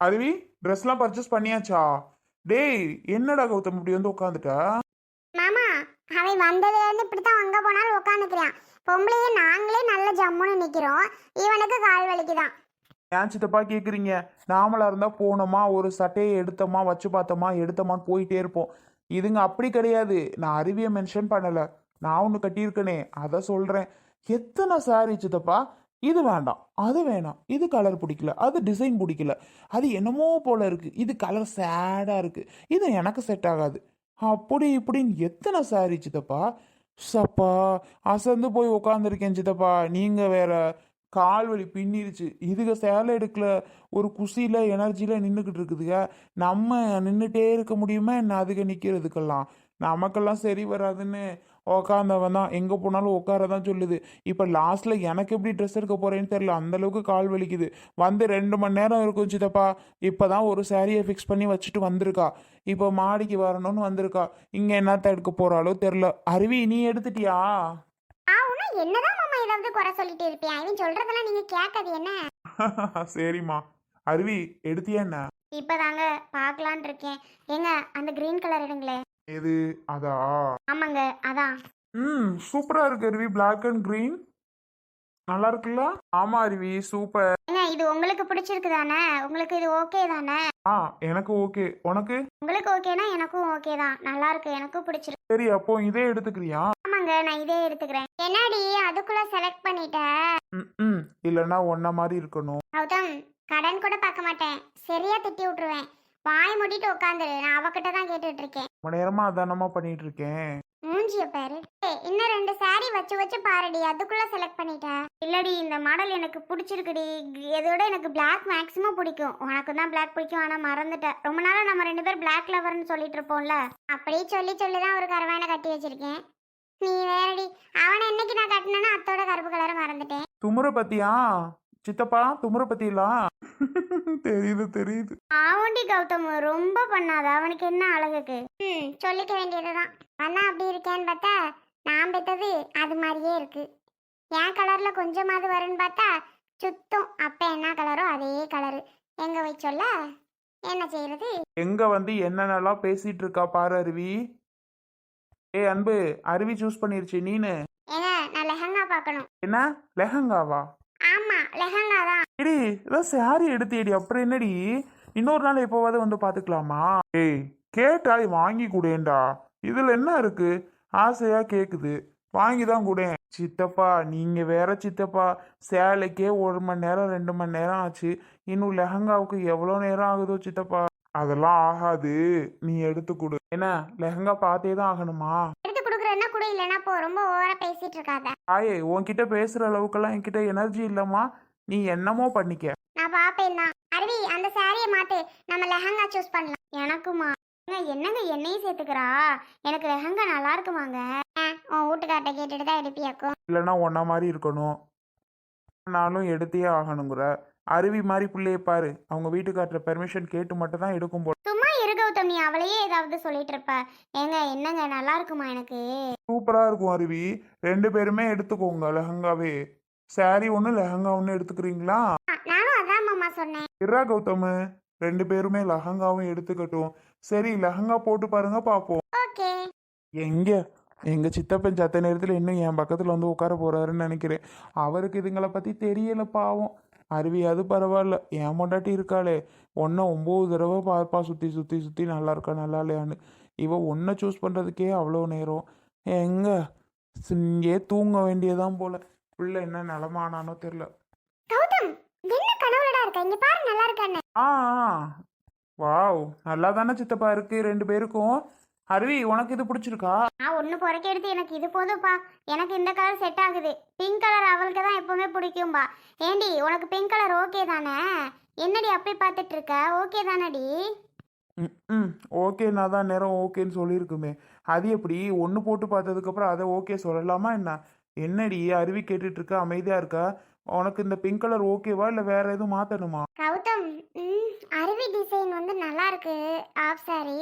அருவி ட்ரெஸ்லாம் பர்ச்சேஸ் பண்ணியாச்சா? டேய் என்னடா கௌதம் இப்படி வந்து உட்காந்துட்ட மாமா அவன் வந்ததுலேருந்து இப்படி தான் அங்கே போனாலும் உட்காந்துக்கிறான் பொம்பளையே நாங்களே நல்ல ஜம்முன்னு நிற்கிறோம் இவனுக்கு கால் வலிக்குதான். ஏன் சித்தப்பா கேட்குறீங்க நாமளா இருந்தால் போனோமா ஒரு சட்டையை எடுத்தோமா வச்சு பார்த்தோமா எடுத்தோமான்னு போயிட்டே இருப்போம். இதுங்க அப்படி கிடையாது. நான் அருவியை மென்ஷன் பண்ணலை. நான் ஒன்று கட்டியிருக்கனே அதை சொல்கிறேன் எத்தனை சாரி சித்தப்பா? இது வேண்டாம் அது வேணாம். இது கலர் பிடிக்கல அது டிசைன் பிடிக்கல. அது என்னமோ போல இருக்கு. இது கலர் சேடாக இருக்கு. இது எனக்கு செட் ஆகாது. அப்படி இப்படின்னு எத்தனை சாரி சித்தப்பா? சப்பா அசந்து போய் உட்காந்துருக்கேன் சித்தப்பா. நீங்கள் வேற கால் வலி பின்னிருச்சு. இதுக சேலை எடுக்கல. ஒரு குசியில் எனர்ஜியில் நின்றுக்கிட்டு இருக்குதுங்க நம்ம நின்றுட்டே இருக்க முடியுமா? என்ன அதுக நிற்கிறதுக்கெல்லாம் நமக்கெல்லாம் சரி வராதுன்னு. உக்காந்தவன் தான் எங்கே போனாலும் உட்கார தான் சொல்லுது. இப்போ லாஸ்ட்டில் எனக்கு எப்படி ட்ரெஸ் எடுக்க போகிறேன்னு தெரியல. அந்தளவுக்கு கால் வலிக்குது. வந்து ரெண்டு மணி நேரம் இருக்கும் சித்தப்பா. இப்போ தான் ஒரு சாரியை ஃபிக்ஸ் பண்ணி வச்சுட்டு வந்திருக்கா. இப்போ மாடிக்கு வரணும்னு வந்திருக்கா. இங்கே என்னத்த எடுக்க போகிறாளோ தெரில அருவி நீ எடுத்துட்டியா? என்னதான் மாமா ஏதாவது குறை சொல்லிட்டு இருப்பியா? இவன் சொல்றதெல்லாம் நீங்க கேட்காது என்ன? சரிம்மா. அருவி எடுத்தியா என்ன? இப்பதாங்க பார்க்கலான் இருக்கேன். ஏங்க அந்த கிரீன் கலர் எடுங்களே எது? அதா? ஆமாங்க அதான் ம் சூப்பரா இருக்கு அருவி. Black and green. நல்லா இருக்குல்ல? ஆமா அருவி. சூப்பர். ஏங்க இது உங்களுக்கு பிடிச்சிருக்கு தானே உங்களுக்கு இது ஓகே தானே? ஆ எனக்கு ஓகே. உனக்கு? உங்களுக்கு ஓகேனா எனக்கும் ஓகே தான். நல்லா இருக்கு எனக்கும் பிடிச்சிருக்கு சரி அப்போ இதே எடுத்துக்கிறியா? ஆமாங்க நான் இதே எடுத்துக்கிறேன். என்னடி அதுக்குள்ள செலக்ட் பண்ணிட்ட? ம் ம். இல்லைன்னா ஒன்ன மாதிரி இருக்கணும். கௌதம் கடன் கூட பார்க்க மாட்டேன். சரியா திட்டி விட்டுருவேன். வாய் மூடிட்டு உட்காந்துரு. நான் அவகிட்ட தான் கேட்டுட்டு இருக்கேன் ரொம்ப நேரமா அதானமா பண்ணிட்டு இருக்கேன் மூஞ்சிய பாரு. ஏய், இன்னும் ரெண்டு saree வச்சு வச்சு பாருடி. அதுக்குள்ள செலக்ட் பண்ணிட்ட. இல்லடி இந்த மாடல் எனக்கு பிடிச்சிருக்குடி. இதோட எனக்கு Black மேக்ஸிமம் பிடிக்கும். உனக்கு தான் Black பிடிக்கும். ஆனா மறந்துட்டேன் ரொம்ப நாளா நம்ம ரெண்டு பேர் Black லவர்னு சொல்லிட்டு இருப்போம்ல. அப்படியே சொல்லி சொல்லி தான் ஒரு கருவானை கட்டி வச்சிருக்கேன். நீ வேறடி. அவனை என்னைக்கு நான் கட்டினேன்னா அத்தோட கருப்பு கலரை மறந்துட்டேன். துமுற பத்தியா? சித்தப்பா துமுற பத்தியலாம் தெரியுது தெரியுது. ஆவண்டி கௌதம் ரொம்ப பண்ணாத. அவனுக்கு என்ன அழகுக்கு? ம் சொல்லிக்க வேண்டியதுதான். அண்ணா அப்படி இருக்கேன்னு பார்த்தா நான் பெத்தது அது மாதிரியே இருக்கு. என் கலர்ல கொஞ்சமாவது வரும்னு பார்த்தா சுத்தம். அப்ப என்ன கலரோ அதே கலரு எங்க போய் சொல்ல? என்ன செய்யறது எங்க வந்து என்னென்னலாம் பேசிட்டு இருக்கா பாரு அருவி? ஏ அன்பு அருவி சூஸ் பண்ணிருச்சு நீனு. ஏங்க நான் லெஹங்கா பார்க்கணும். என்ன? லெஹங்காவா? ஆமா லெஹங்கா தான். ஏடி இதான் சாரி எடுத்தேடி அப்புறம் என்னடி? இன்னொரு நாள் எப்போவாவது வந்து பார்த்துக்கலாமா? ஏய் கேட்டா வாங்கி கூடேண்டா இதுல என்ன இருக்கு? ஆசையா கேக்குது. வாங்கி தான் கூடேன். சித்தப்பா நீங்க வேற சித்தப்பா சேலைக்கே ஒரு மணி நேரம் ரெண்டு மணி நேரம் ஆச்சு. இன்னும் லெஹங்காவுக்கு எவ்வளோ நேரம் ஆகுதோ சித்தப்பா? அதெல்லாம் ஆகாது. நீ எடுத்து கொடு. என்ன லெஹங்கா பார்த்தே தான் ஆகணுமா? கொடுக்குறேன்னா கூட இல்லைன்னா போ ரொம்ப ஓவரா பேசிட்டு இருக்காத ஆயே உன்கிட்ட பேசுற அளவுக்கெல்லாம் என்கிட்ட எனர்ஜி இல்லம்மா. நீ என்னமோ பண்ணிக்க. நான் பாப்பேன் தான் அருவி அந்த சாரியை மாத்து. நம்ம லெஹங்கா சூஸ் பண்ணலாம். எனக்குமா? ஏங்க, என்னங்க என்னையும் சேர்த்துக்கிறா? எனக்கு லெஹங்கா நல்லா இருக்குமாங்க? ஆ, உன் வீட்டுக்கார்ட்ட கேட்டுட்டு தான் எடுப்பியாக்கும் இல்லைன்னா ஒன்ன மாதிரி இருக்கணும். நானும் எடுத்தே ஆகணுங்கிற. அருவி மாதிரி பிள்ளைய பாரு. அவங்க வீட்டுக்காரர் பெர்மிஷன் கேட்டு மட்டும் தான் எடுக்கும் போல. கௌதம் நீ அவளையே ஏதாவது சொல்லிட்டு இருப்ப ஏங்க என்னங்க நல்லா இருக்குமா எனக்கு? சூப்பரா இருக்கும் அருவி. ரெண்டு பேருமே எடுத்துக்கோங்க லெஹங்காவே. saree ஒன்று லெஹங்கா ஒன்று எடுத்துக்கிறீங்களா? நானும் அதான் மாமா சொன்னேன். இரா கௌதமு ரெண்டு பேருமே லெஹங்காவும் எடுத்துக்கட்டும். சரி லெஹங்கா போட்டு பாருங்க பார்ப்போம் ஓகே. எங்க? எங்க சித்தப்பன் சத்த நேரத்தில் இன்னும் என் பக்கத்துல வந்து உட்கார போறாருன்னு நினைக்கிறேன். அவருக்கு இதுங்களை பத்தி தெரியல பாவம். அருவியாவது பரவாயில்ல. என் பொண்டாட்டி இருக்காளே. ஒன்றை ஒம்பது தடவை பார்ப்பா. சுற்றி சுற்றி சுற்றி நல்லா இருக்கா நல்லா இல்லையான்னு. இவ ஒன்றை சூஸ் பண்ணுறதுக்கே அவ்வளோ நேரம். எங்க? இங்கே தூங்க வேண்டியதான் போல. பிள்ளை என்ன நிலமானானோ தெரில ஆ. வாவ் நல்லா தானே சித்தப்பா இருக்கு. ரெண்டு பேருக்கும் அருவி உனக்கு இது பிடிச்சிருக்கா? நான் ஒன்று புறக்க எடுத்து எனக்கு இது போதும்ப்பா எனக்கு இந்த கலர் செட் ஆகுது. பிங்க் கலர் அவளுக்கு தான் எப்பவுமே பிடிக்கும்பா. ஏண்டி உனக்கு பிங்க் கலர் ஓகே தானே? என்னடி அப்படி பார்த்துட்டு இருக்க ஓகே தானடி? ம், ஓகேனா தான் நேரம் ஓகேன்னு சொல்லியிருக்குமே. அது எப்படி? ஒன்று போட்டு பார்த்ததுக்கப்புறம் அதை ஓகே சொல்லலாமா என்ன? என்னடி அருவி கேட்டுட்டு இருக்க அமைதியாக இருக்கா? உனக்கு இந்த பிங்க் கலர் ஓகேவா இல்லை வேற எதுவும் மாற்றணுமா கௌதம் அருவி டிசைன் வந்து நல்லா இருக்கு. ஆஃப் சாரி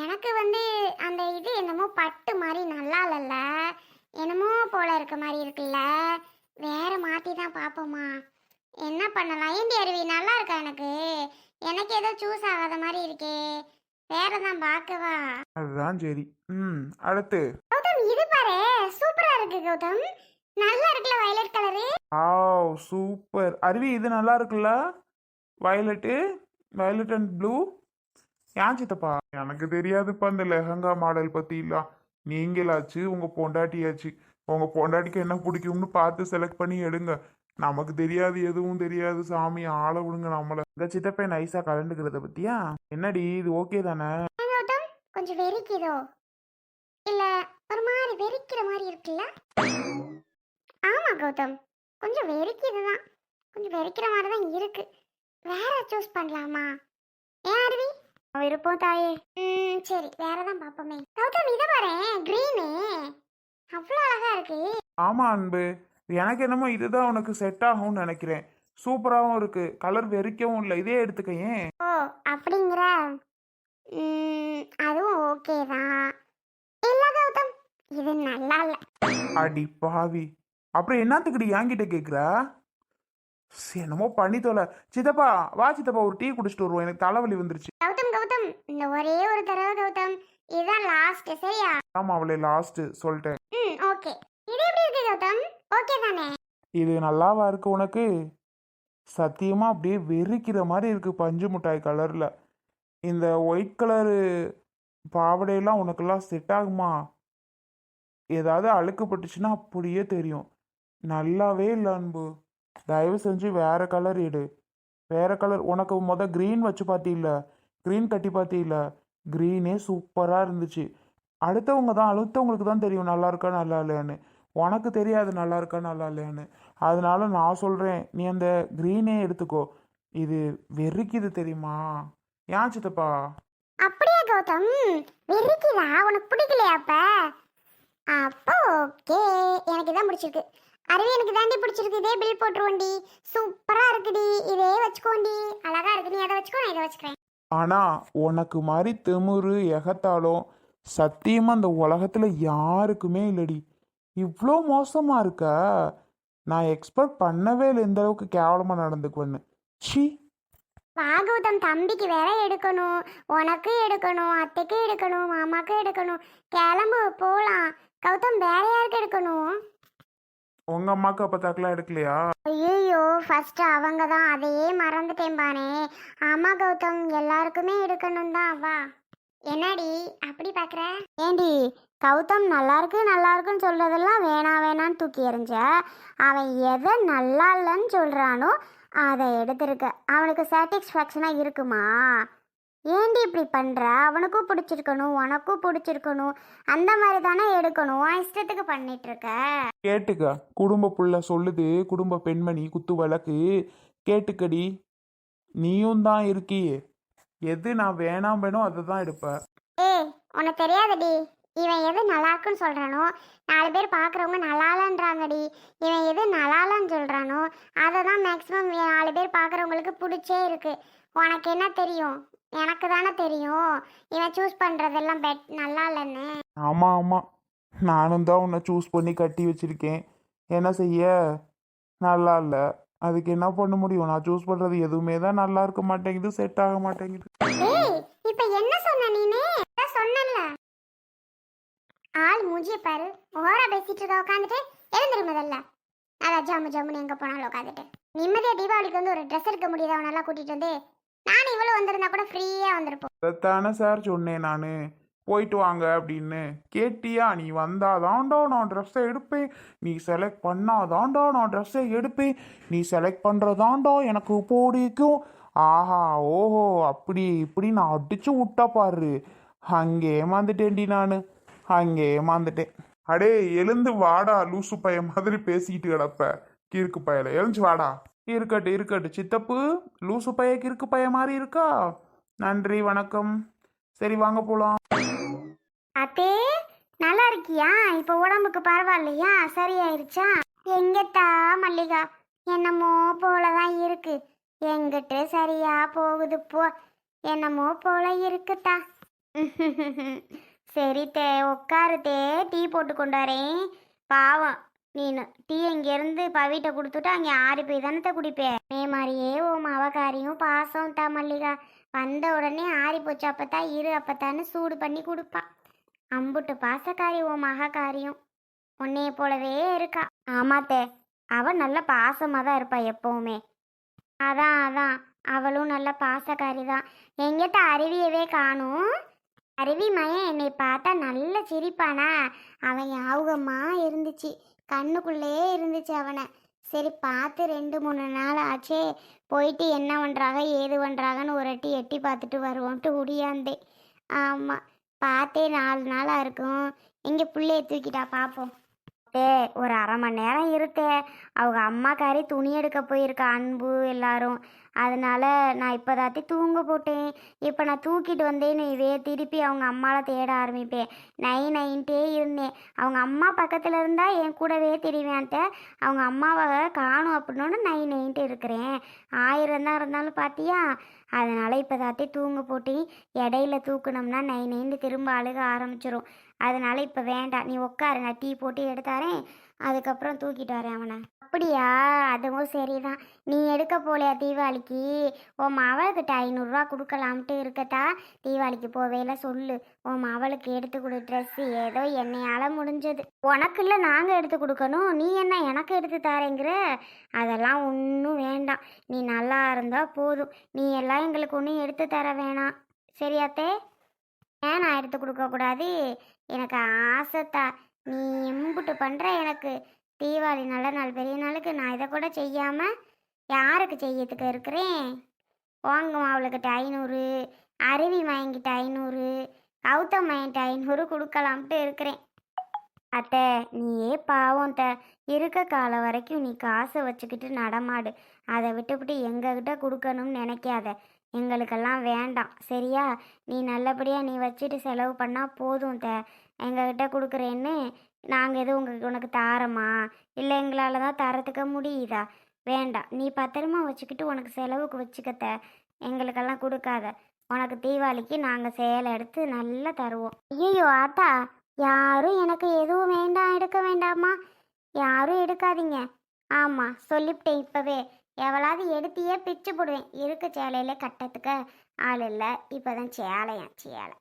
எனக்கு வந்து அந்த இது என்னமோ பட்டு மாதிரி நல்லா இல்லைல்ல. என்னமோ போல இருக்க மாதிரி இருக்குல்ல. வேற மாற்றி தான் பார்ப்போமா என்ன பண்ணலாம்? ஏண்டி அருவி நல்லா இருக்கா எனக்கு? எனக்கு ஏதோ சூஸ் ஆகாத மாதிரி இருக்கே. வேற தான் பார்க்கவா அதுதான் சரி. ம் அடுத்து. கௌதம் இது பாரு. சூப்பரா இருக்கு கௌதம். நல்லா இருக்குல்ல வயலட் கலரு ஆவ் சூப்பர். அருவி இது நல்லா இருக்குல்ல? வயலட்டு வயலட் அண்ட் ப்ளூ ஏன் சித்தப்பா எனக்கு தெரியாதுப்பா இந்த லெஹங்கா மாடல் பத்தி நீங்களாச்சு உங்க பொண்டாட்டியாச்சு. உங்க பொண்டாட்டிக்கு என்ன பிடிக்கும்னு பார்த்து செலக்ட் பண்ணி எடுங்க. நமக்கு தெரியாது எதுவும் தெரியாது சாமி. ஆள விடுங்க நம்மள. இந்த சித்தப்பை நைஸா கலந்துக்கிறத பத்தியா? என்னடி இது ஓகே தானே? கொஞ்சம் வெறிக்குதோ? இல்ல ஒரு மாதிரி வெறிக்கிற மாதிரி இருக்குல்ல? ஆமா கௌதம். கொஞ்சம் வெறிக்குதுதான் கொஞ்சம் வெறிக்கிற மாதிரி தான் இருக்கு. வேற சூஸ் பண்ணலாமா? ஏன் அருவி? விருப்பம் தாயே. ம் சரி வேற தான் பார்ப்போமே. கௌதம் இதை பாரு க்ரீனு அவ்வளோ அழகா இருக்கு. ஆமா அன்பு. எனக்கு என்னமோ இதுதான் உனக்கு செட் ஆகும்னு நினைக்கிறேன். சூப்பராகவும் இருக்கு. கலர் வெறிக்கவும் இல்லை. இதே எடுத்துக்க ஏன்? ஓ அப்படிங்கிற? ம், அதுவும் ஓகே தான். இல்ல கௌதம் இது நல்லா இல்ல. அடி பாவி. அப்புறம் என்னத்துக்குடி என்கிட்ட கேக்குறா? சரி, என்னமோ பண்ணி தொலை. சித்தப்பா வா சித்தப்பா ஒரு டீ குடிச்சிட்டு வருவோம். எனக்கு தலைவலி வந்துருச்சு. கௌதம் இந்த ஒரே ஒரு தடவை கௌதம். இதுதான் லாஸ்ட் சரியா? ஆமா அவளே லாஸ்ட் சொல்லிட்டேன். ம் ஓகே இது எப்படி இருக்கு கௌதம்? ஓகே தானே? இது நல்லாவா இருக்கு உனக்கு? சத்தியமா அப்படியே வெறிக்கிற மாதிரி இருக்கு பஞ்சு மிட்டாய் கலர்ல இந்த ஒயிட் கலரு பாவடையெல்லாம் உனக்கெல்லாம் செட் ஆகுமா? ஏதாவது அழுக்கு பட்டுச்சுன்னா அப்படியே தெரியும். நல்லாவே இல்லை அன்பு. தயவு செஞ்சு வேற கலர் எடு. வேற கலர் உனக்கு முத க்ரீன் வச்சு பார்த்தில்ல? க்ரீன் கட்டி பார்த்தீங்கள க்ரீனே சூப்பராக இருந்துச்சு. அடுத்தவங்க தான் அடுத்தவங்களுக்கு தான் தெரியும் நல்லா இருக்கா நல்லா இல்லையான்னு. உனக்கு தெரியாது நல்லா இருக்கா நல்லா இல்லையான்னு. அதனால நான் சொல்கிறேன் நீ அந்த க்ரீனே எடுத்துக்கோ. இது வெறுக்குது தெரியுமா? ஏன் சித்தப்பா? அப்படியே கௌதம் வெறிக்குதா? உனக்கு பிடிக்கலையா அப்ப? அப்போ ஓகே எனக்கு இதான் பிடிச்சிருக்கு. அருவி எனக்கு தாண்டி பிடிச்சிருக்கு. இதே பில் போட்டுருவோண்டி. சூப்பரா இருக்குடி. இதே வச்சுக்கோண்டி. அழகா இருக்கு. நீ அதை வச்சுக்கோ நான் இதை வச்சுக்கிறேன். ஆனால் உனக்கு மாதிரி திமுரு எகத்தாலும் சத்தியமாக அந்த உலகத்தில் யாருக்குமே இல்லடி. இவ்வளோ மோசமாக இருக்க. நான் எக்ஸ்பெக்ட் பண்ணவே இல்லை இந்த அளவுக்கு கேவலமாக நடந்துக்குவேன்னு. சி பாகவதம் தம்பிக்கு வேற எடுக்கணும். உனக்கு எடுக்கணும் அத்தைக்கு எடுக்கணும் மாமாக்கு எடுக்கணும். கிளம்பு போலாம். கௌதம் வேற யாருக்கு எடுக்கணும்? உங்க அம்மாக்கு அப்ப தக்கலாம் எடுக்கலையா? ஐயோ ஃபர்ஸ்ட் அவங்க தான். அதையே மறந்துட்டேன் பானே. ஆமா கௌதம் எல்லாருக்குமே எடுக்கணும் தான் வா. என்னடி அப்படி பாக்குற? ஏண்டி கௌதம் நல்லா இருக்கு நல்லா இருக்குன்னு சொல்றதெல்லாம் வேணாம் வேணான்னு தூக்கி எறிஞ்ச அவன் எதை நல்லா இல்லைன்னு சொல்றானோ அதை எடுத்திருக்க. அவனுக்கு சாட்டிஸ்ஃபேக்ஷனாக இருக்குமா? ஏண்டி இப்படி பண்ற? அவனுக்கும் பிடிச்சிருக்கணும் உனக்கும் பிடிச்சிருக்கணும். அந்த மாதிரி தானே எடுக்கணும். உன் இஷ்டத்துக்கு பண்ணிட்டு இருக்க கேட்டுக்க. குடும்ப புள்ள சொல்லுது. குடும்ப பெண்மணி குத்து விளக்கு கேட்டுக்கடி. நீயும் தான் இருக்கியே. எது நான் வேணாம் வேணும் அதை தான் எடுப்பேன் ஏய் உனக்கு தெரியாதடி. இவன் எது நல்லா இருக்குன்னு சொல்றானோ நாலு பேர் பார்க்குறவங்க நல்லாலன்றாங்கடி. இவன் எது நல்லாலன்னு சொல்றானோ அதை தான் மேக்ஸிமம் நாலு பேர் பார்க்குறவங்களுக்கு பிடிச்சே இருக்கு. உனக்கு என்ன தெரியும்? எனக்கு தானே தெரியும். இவன் சூஸ் பண்ணுறதெல்லாம் பெட் நல்லா இல்லைன்னு. ஆமாம் ஆமாம் நானும் தான் உன்னை சூஸ் பண்ணி கட்டி வச்சிருக்கேன். என்ன செய்ய? நல்லா இல்லை. அதுக்கு என்ன பண்ண முடியும்? நான் சூஸ் பண்ணுறது எதுவுமே தான் நல்லா இருக்க மாட்டேங்குது செட் ஆக மாட்டேங்குது. ஏய் இப்போ என்ன சொன்ன நீனே? அதான் சொன்னல ஆள் மூஞ்சிய பாரு. ஓரா பேசிட்டு இருக்க உட்காந்துட்டு எழுந்துரு முதல்ல. அதான் ஜாமு ஜாமுன்னு எங்க போனாலும் உட்காந்துட்டு நிம்மதியா தீபாவளிக்கு வந்து ஒரு ட்ரெஸ் எடுக்க முடியுதா? அவனெல்லாம் கூட்டிட்டு வந்து நானும் இவ்வளவு வந்திருந்தா கூட ஃப்ரீயா வந்திருப்போம். அதைத்தானே சார் சொன்னேன் நான். போயிட்டு வாங்க அப்படின்னு கேட்டியா? நீ வந்தாதான்டா நான் ட்ரெஸ்ஸை எடுப்பேன். நீ செலக்ட் பண்ணாதான்டா நான் ட்ரெஸ்ஸை எடுப்பேன். நீ செலக்ட் பண்ணுறதாண்டா எனக்கு பிடிக்கும். ஆஹா ஓஹோ அப்படி இப்படி நான் அடிச்சு விட்டா பாரு. அங்கே ஏமாந்துட்டேன்டி நான். அங்கே ஏமாந்துட்டேன் அடே எழுந்து வாடா லூசு பைய மாதிரி பேசிக்கிட்டு கிடப்ப. கீர்க்கு பயல எழுந்து வாடா. இருக்கட்டு இருக்கட்டு. சித்தப்பு லூசு பைய கிறுக்கு பைய மாதிரி இருக்கா? நன்றி வணக்கம். சரி வாங்க போலாம். அத்தே நல்லா இருக்கியா? இப்போ உடம்புக்கு பரவாயில்லையா? சரியாயிருச்சா? எங்கத்தா மல்லிகா? என்னமோ போலதான் இருக்கு. எங்கிட்டு சரியா போகுது போ. என்னமோ போல இருக்குத்தா. சரி தே உட்காரு தே. டீ போட்டு கொண்டாரேன் பாவம். நீ டீ இங்கேருந்து பவிட்ட கொடுத்துட்டு அங்கே ஆறி போய் தானே குடிப்பேன் மே மாதிரியே ஓ மவகாரியும் பாசம் தா மல்லிகா. வந்த உடனே ஆறி போச்சு. அப்பத்தான் இரு அப்பத்தான்னு சூடு பண்ணி கொடுப்பா. அம்புட்டு பாசக்காரி ஓ மகாக்காரியும் உன்னைய போலவே இருக்கா. ஆமாத்தே அவள் நல்ல பாசமாக தான் இருப்பா எப்போவுமே. அதான் அதான். அவளும் நல்ல பாசக்காரி தான். எங்கிட்ட அருவியவே காணும். அருவி மயன் என்னை பார்த்தா நல்ல சிரிப்பானா? அவன் யாவுகமா இருந்துச்சு. கண்ணுக்குள்ளேயே இருந்துச்சு அவனை. சரி பார்த்து ரெண்டு மூணு நாள் ஆச்சே. போயிட்டு என்ன பண்ணுறாங்க ஏது பண்ணுறாங்கன்னு ஒரு அட்டி எட்டி பார்த்துட்டு வருவோன்ட்டு உடியாந்தே ஆமாம் பார்த்தே நாலு நாளாக இருக்கும். இங்கே பிள்ளைய தூக்கிட்டா பார்ப்போம் டே ஒரு அரை மணி நேரம் இருத்தே. அவங்க அம்மாக்காரி துணி எடுக்க போயிருக்கா அன்பு எல்லாரும். அதனால நான் இப்போ தாத்தி தூங்க போட்டேன். இப்போ நான் தூக்கிட்டு வந்தேன் இதே திருப்பி அவங்க அம்மாவை தேட ஆரம்பிப்பேன். நை நைன்ட்டே இருந்தேன். அவங்க அம்மா பக்கத்தில் இருந்தால் என் கூடவே தெரிவேன்ட்ட அவங்க அம்மாவை காணும் அப்படின்னோன்னு நை நைன்ட்டு இருக்கிறேன். ஆயிரம் தான் இருந்தாலும் பார்த்தியா அதனால் இப்போ தாத்தே தூங்க போட்டு. இடையில தூக்குனோம்னா நை நைந்து திரும்ப அழுக ஆரம்பிச்சிரும். அதனால் இப்போ வேண்டாம். நீ உட்காரு நான் டீ போட்டு எடுத்தாரேன் அதுக்கப்புறம் தூக்கிட்டு வரேன் அவனை. அப்படியா? அதுவும் சரிதான். நீ எடுக்க போலையா தீபாவளிக்கு? உன் மவளுக்கிட்ட ஐநூறுரூவா கொடுக்கலாம்ட்டு இருக்கத்தா தீபாவளிக்கு போவேல சொல்லு. உன் மவளுக்கு எடுத்து கொடு ட்ரெஸ்ஸு ஏதோ என்னையால் முடிஞ்சது. உனக்கு இல்லை நாங்கள் எடுத்து கொடுக்கணும். நீ என்ன எனக்கு எடுத்து தாரேங்கிற? அதெல்லாம் ஒன்றும் வேண்டாம். நீ நல்லா இருந்தால் போதும். நீ எல்லாம் எங்களுக்கு ஒன்றும் எடுத்து தர வேணாம். சரியாத்தே ஏன் நான் எடுத்து கொடுக்கக்கூடாது எனக்கு ஆசைத்தா நீ எம்புட்டு பண்ணுற எனக்கு. தீபாவளி நல்ல நாள் பெரிய நாளுக்கு நான் இதை கூட செய்யாமல் யாருக்கு செய்யறதுக்கு இருக்கிறேன்? ஓங்க அவளுக்கிட்ட ஐநூறு அருவி மயங்கிட்ட ஐநூறு கௌதம் மயங்கிட்ட ஐநூறு கொடுக்கலாம்ட்டு இருக்கிறேன். அத்தை நீயே பாவம் த இருக்க காலம் வரைக்கும் நீ காசை வச்சுக்கிட்டு நடமாடு. அதை விட்டுவிட்டு எங்ககிட்ட கொடுக்கணும்னு நினைக்காத. எங்களுக்கெல்லாம் வேண்டாம். சரியா? நீ நல்லபடியாக நீ வச்சுட்டு செலவு பண்ணால் போதும் த எங்ககிட்ட கொடுக்குறேன்னு நாங்கள் எதுவும் உங்களுக்கு உனக்கு தாரமா? இல்லை எங்களால் தான் தரத்துக்க முடியுதா? வேண்டாம். நீ பத்திரமா வச்சுக்கிட்டு உனக்கு செலவுக்கு வச்சுக்கத்த. எங்களுக்கெல்லாம் கொடுக்காத. உனக்கு தீபாவளிக்கு நாங்கள் சேலை எடுத்து நல்லா தருவோம். ஐயோ ஆத்தா! யாரும் எனக்கு எதுவும் வேண்டாம் எடுக்க வேண்டாமா யாரும் எடுக்காதீங்க. ஆமாம் சொல்லிவிட்டேன் இப்போவே. எவளாவது எடுத்தியே பிச்சு போடுவேன். இருக்க சேலையிலே கட்டத்துக்கு ஆள் இல்லை. இப்போ தான் சேலையான் சேலை.